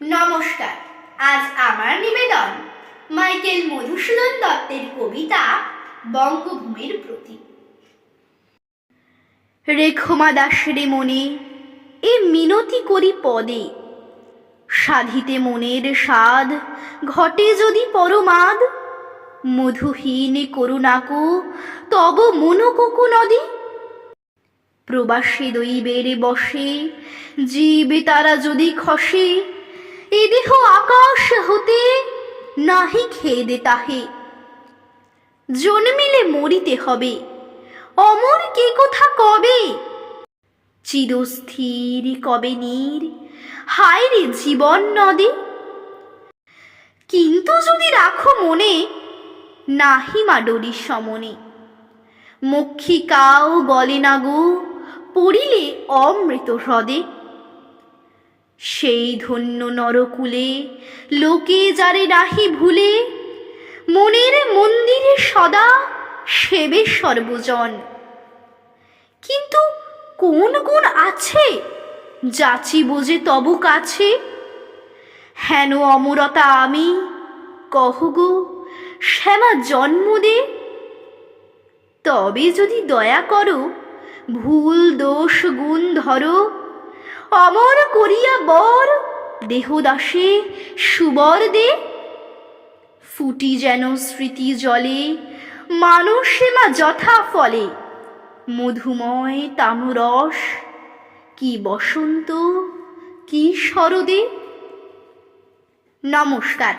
নমস্কার, আজ আমার নিবেদন। মাইকেল মধুসূদন দত্তের কবিতা বঙ্গভূমির প্রতি রেখমা দাসরে মনে এ মিনতি করি পদে। সাধিতে মনের স্বাদ ঘটে যদি পরমাদ। মধুহীন করুণাকো তব মনোকোকো নদী। প্রবাসী দৈবের বসে জীবে তারা যদি খসে এ দেহ আকাশ হতে নাহি খেদে তাহে। জন্মিলে মরিতে হবে। অমর কে কথা কবে? চিরস্থির কবে নীর? হায় রে জীবন নদে। কিন্তু যদি রাখো মনে, নাহি মা ডোরির সমনে। মক্ষিকাও বলে না গো, পড়িলে অমৃত হ্রদে। সেই ধন্য নরকুলে, লোকে যারে নাহি ভুলে, মনের মন্দিরে সদা সেবে সর্বজন। কিন্তু কোন গুণ আছে যাচি বোঝে তব কাছে? হেন অমরতা আমি, কহ গো, শ্যামা জন্ম দে। তবে যদি দয়া করো, ভুল দোষ গুণ ধরো অমর করিয়া বর, দেহদাসে সুবর দে ফুটি যেন স্মৃতি জলে মানুষে মা যথা ফলে। মধুময় তামরস কি বসন্ত, কি শরদে। নমস্কার।